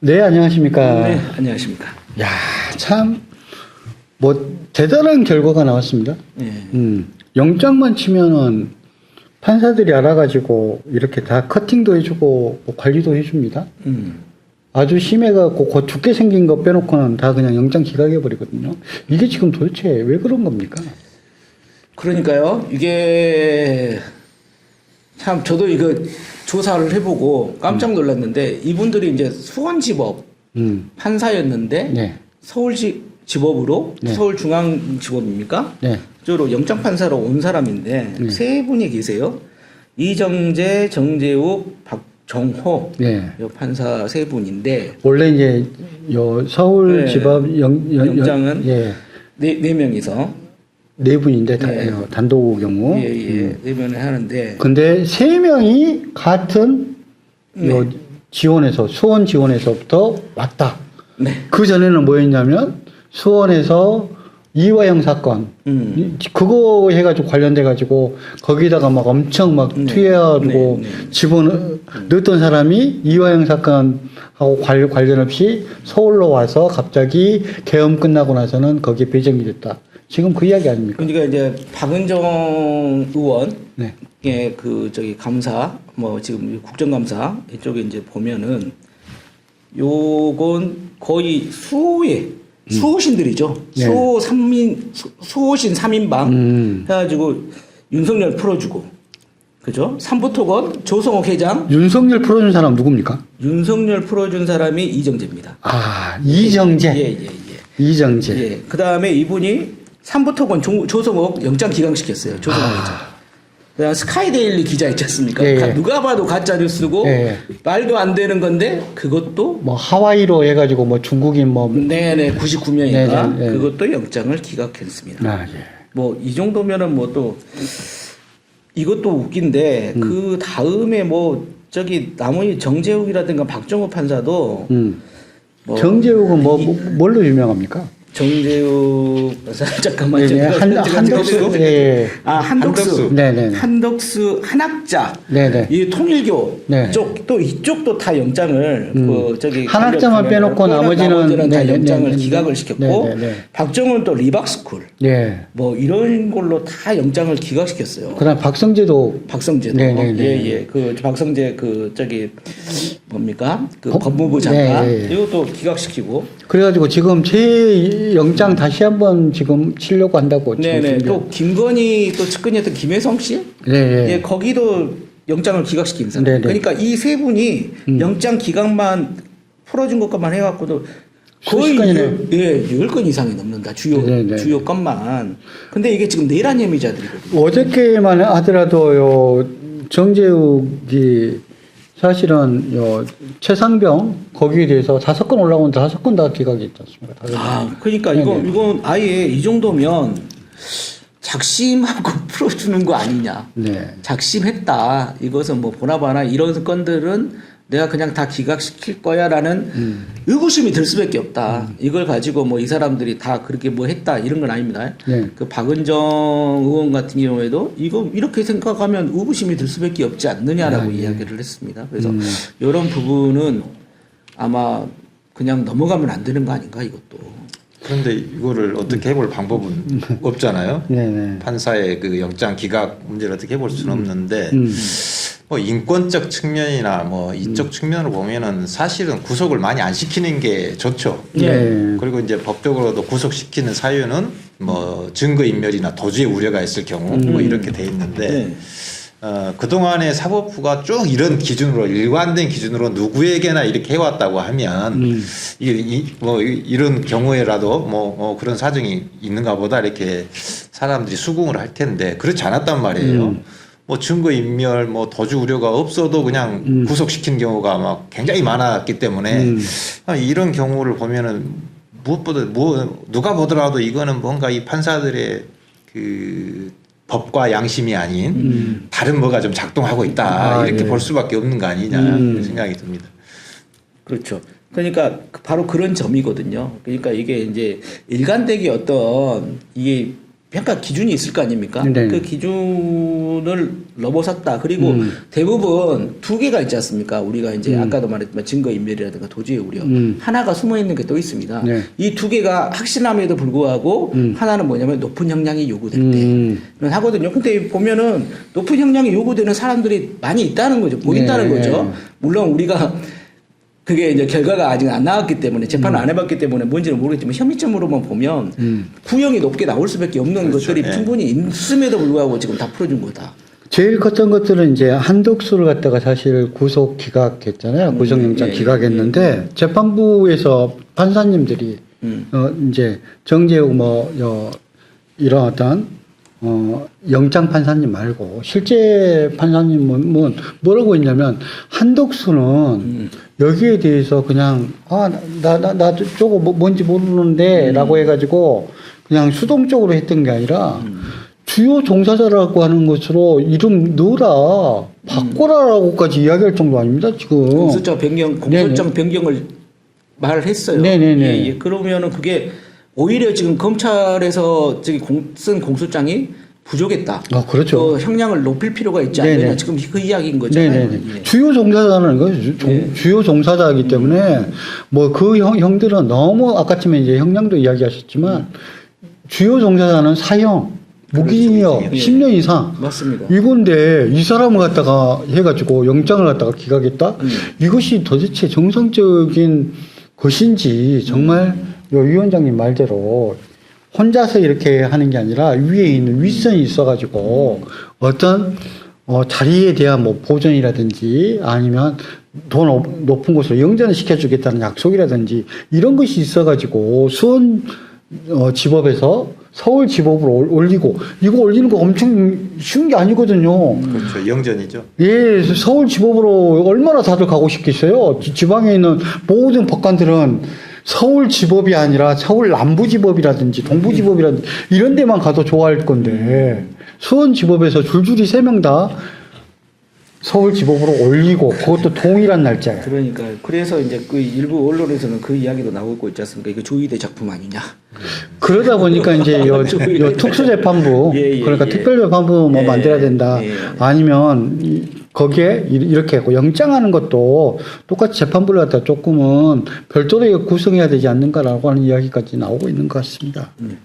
네, 안녕하십니까. 네, 안녕하십니까. 야, 참, 뭐, 대단한 결과가 나왔습니다. 네. 음, 영장만 치면은 판사들이 알아가지고 이렇게 다 커팅도 해주고 뭐 관리도 해줍니다. 음. 아주 심해갖고 곧 죽게 생긴 거 빼놓고는 다 그냥 영장 기각해버리거든요. 이게 지금 도대체 왜 그런 겁니까? 그러니까요, 이게 참 저도 이거 조사를 해보고 깜짝 놀랐는데 이분들이 이제 수원지법 음, 판사였는데 네, 서울시 지법으로 네. 서울중앙지법입니까? 네, 쪽으로 영장 판사로 온 사람인데 네. 세 분이 계세요. 이정재, 정재욱, 박정호 네. 요 판사 세 분인데 원래 이제 요 서울지법 영, 영, 영- 영장은 예, 네, 네 명이서 네 분인데 다, 네. 어, 단독 경우. 예, 예, 음. 네 명을 하는데 근데 세 명이 같은 네. 요 지원에서 수원 지원에서부터 왔다. 네. 그 전에는 뭐였냐면 수원에서 이화영 사건 음. 이- 그거 해가지고 관련돼 가지고 거기다가 막 엄청 막 네. 투여하고 네, 네. 집어 넣었던 사람이 이화영 사건하고 관- 관련 없이 서울로 와서 갑자기 계엄 끝나고 나서는 거기에 배정이 됐다. 지금 그 이야기 아닙니까? 그러니까 이제 박은정 의원 네. 예, 그 저기 감사 뭐 지금 국정감사 이쪽에 이제 보면은 요건 거의 수호의 수호신들이죠. 음. 네. 수호 수- 수호신 3인방 음. 해가지고 윤석열 풀어주고 그죠? 삼부토건 조성옥 회장 윤석열 풀어준 사람 누굽니까? 윤석열 풀어준 사람이 이정재입니다. 아 이정재. 예, 예, 예. 이정재. 예. 그 다음에 이분이 삼부토건 조, 조성옥 영장 기각시켰어요. 조성옥 아. 회장. 그다음 스카이데일리 기자 있지 않습니까? 예, 예. 가- 누가 봐도 가짜 뉴스고 예, 말도 안 되는 건데 그것도 뭐 하와이로 해가지고 뭐 중국인 뭐 네네 99명인가 네, 네, 네. 그것도 영장을 기각했습니다. 아, 예. 뭐이 정도면은 뭐 또 이것도 웃긴데 음. 그 다음에 뭐 저기 나머지 정재욱이라든가 박정호 판사도 음. 뭐 정재욱은 뭐, 뭐 뭘로 유명합니까? 정재욱 잠깐만요. 네, 네. 한, 한덕수. 예, 예. 아 한덕수. 한덕수. 네네. 한덕수 한학자. 네네. 이 통일교 네. 쪽또 이쪽도 다 영장을 음. 그 저기 한학자만 빼놓고 표현을 나머지는 다 네, 네, 영장을 네, 네. 기각을 시켰고 네, 네, 네. 박정은 또 리박스쿨 예. 뭐 이런 걸로 다 영장을 기각시켰어요. 그 다음 박성재도 박성재도 네, 네, 네. 예예 그 박성재 그 저기 뭡니까 그 법- 법무부 장관 네, 네. 이것도 기각시키고 그래가지고 지금 제 영장 다시 한번 지금 치려고 한다고 지금 네네 준비- 또 김건희 또 측근이었던 김혜성 씨 네, 예. 예, 거기도 영장을 기각시킨 사람. 네 네. 그러니까 이 세 분이 음. 영장 기각만 풀어준 것만 해갖고도 거의 수십 건이네. 열- 예, 열 건 이상이 넘는다. 주요 네 네. 주요 건만. 근데 이게 지금 내란 혐의자들이거든요. 어저께만 하더라도 요 정재욱이 사실은 요 최상병 거기에 대해서 다섯 건 올라오는데 다섯 건 다 기각이 있지 않습니까? 다섯 아, 건. 그러니까 이거 네네. 이건 아예 이 정도면 작심하고 풀어주는 거 아니냐. 네. 작심했다. 이것은 뭐 보나마나 이런 건들은 내가 그냥 다 기각시킬 거야라는 음. 의구심이 들 수밖에 없다. 이걸 가지고 뭐 이 사람들이 다 그렇게 뭐 했다 이런 건 아닙니다. 네. 그 박은정 의원 같은 경우에도 이거 이렇게 생각하면 의구심이 들 수밖에 없지 않느냐라고 아, 예. 이야기를 했습니다. 그래서 음. 이런 부분은 아마 그냥 넘어가면 안 되는 거 아닌가 이것도. 그런데 이거를 어떻게 해볼 방법은 없잖아요. 네네. 판사의 그 영장 기각 문제를 어떻게 해볼 수는 없는데 음. 뭐 인권적 측면이나 뭐 이쪽 측면을 보면은 사실은 구속을 많이 안 시키는 게 좋죠. 네. 그리고 이제 법적으로도 구속시키는 사유는 뭐 증거 인멸이나 도주의 우려가 있을 경우 뭐 이렇게 돼 있는데 네. 어, 그동안에 사법부가 쭉 이런 기준으로 일관된 기준으로 누구에게나 이렇게 해왔다고 하면 음. 이게 이, 뭐 이- 이런 경우에라도 뭐, 뭐 그런 사정이 있는가 보다 이렇게 사람들이 수긍을 할 텐데 그렇지 않았단 말이에요. 음. 뭐 증거 인멸, 뭐 도주 우려가 없어도 그냥 음. 구속시킨 경우가 막 굉장히 많았기 때문에 음. 아, 이런 경우를 보면은 무엇보다 뭐 누가 보더라도 이거는 뭔가 이 판사들의 그 법과 양심이 아닌 음. 다른 뭐가 좀 작동하고 있다 아, 이렇게 예. 볼 수밖에 없는 거 아니냐 음. 생각이 듭니다. 그렇죠. 그러니까 바로 그런 점이거든요. 그러니까 이게 이제 일관되게 어떤 이게 평가 기준이 있을 거 아닙니까? 네. 그 기준을 넘어섰다. 그리고 음. 대부분 두 개가 있지 않습니까? 우리가 이제 음. 아까도 말했지만 증거 인멸이라든가 도주의 우려. 음. 하나가 숨어 있는 게 또 있습니다. 네. 이두 개가 확실함에도 불구하고 음. 하나는 뭐냐면 높은 형량이 요구될 음. 때는 하거든요. 근데 보면은 높은 형량이 요구되는 사람들이 많이 있다는 거죠. 보인다는 네. 거죠. 물론 우리가 그게 이제 결과가 아직 안 나왔기 때문에 재판을 안 해봤기 때문에 뭔지는 모르겠지만 혐의점으로만 보면 음. 구형이 높게 나올 수밖에 없는 그렇죠. 것들이 예. 충분히 있음에도 불구하고 지금 다 풀어준 거다. 제일 컸던 것들은 이제 한덕수를 갖다가 사실 구속 기각했잖아요. 음, 구속영장 예, 기각했는데 재판부에서 판사님들이 음. 어 이제 정재욱 뭐 여, 이런 어떤 어 영장 판사님 말고 실제 판사님은 뭐 뭐라고 했냐면 한덕수는 음. 여기에 대해서 그냥 아나 나나 저거 뭐, 뭔지 음. 모르는데라고 해가지고 그냥 수동적으로 했던 게 아니라 음. 주요 종사자라고 하는 것으로 이름 넣어라 바꿔라라고까지 이야기할 정도 아닙니다 지금. 공소장 변경, 공소장 변경을 말을 했어요. 네네네. 예, 예. 그러면은 그게 오히려 지금 검찰에서 저기 공, 쓴 공소장이 부족했다. 아 그렇죠. 또 형량을 높일 필요가 있지 않느냐. 네네. 지금 그 이야기인 거잖아요. 예. 주요 종사자라는 거죠. 주, 종- 네. 주요 종사자이기 때문에 뭐그 형, 형들은 너무 아까쯤에 이제 형량도 이야기하셨지만 주요 종사자는 사형, 무기징역 그렇죠. 10년 이상 맞습니다. 이건데 이 사람을 갖다가 해가지고 영장을 갖다가 기각했다. 음. 이것이 도대체 정상적인 것인지 정말 요 위원장님 말대로 혼자서 이렇게 하는 게 아니라 위에 있는 윗선이 있어가지고 어떤 어, 자리에 대한 뭐 보전이라든지 아니면 더 높- 높은 곳으로 영전을 시켜주겠다는 약속이라든지 이런 것이 있어가지고 수원 어, 지법에서 서울 지법으로 올- 올리고 이거 올리는 거 엄청 쉬운 게 아니거든요. 그렇죠. 영전이죠. 예, 서울 지법으로 얼마나 다들 가고 싶겠어요. 지- 지방에 있는 모든 법관들은 서울 지법이 아니라 서울 남부 지법이라든지 동부 지법이라든지 이런 데만 가도 좋아할 건데 수원 지법에서 줄줄이 세 명 다 서울 지법으로 올리고 그것도 동일한 날짜에. 그러니까 그래서 이제 그 일부 언론에서는 그 이야기도 나오고 있지 않습니까? 이거 조이대 작품 아니냐? 그러다 보니까 이제 요, 요 특수재판부 예, 예, 그러니까 예. 특별재판부 뭐 예, 만들어야 된다 예. 아니면 이- 거기에 이- 이렇게 하고 영장하는 것도 똑같이 재판부를 갖다 조금은 별도로 구성해야 되지 않는가라고 하는 이야기까지 나오고 있는 것 같습니다. 음.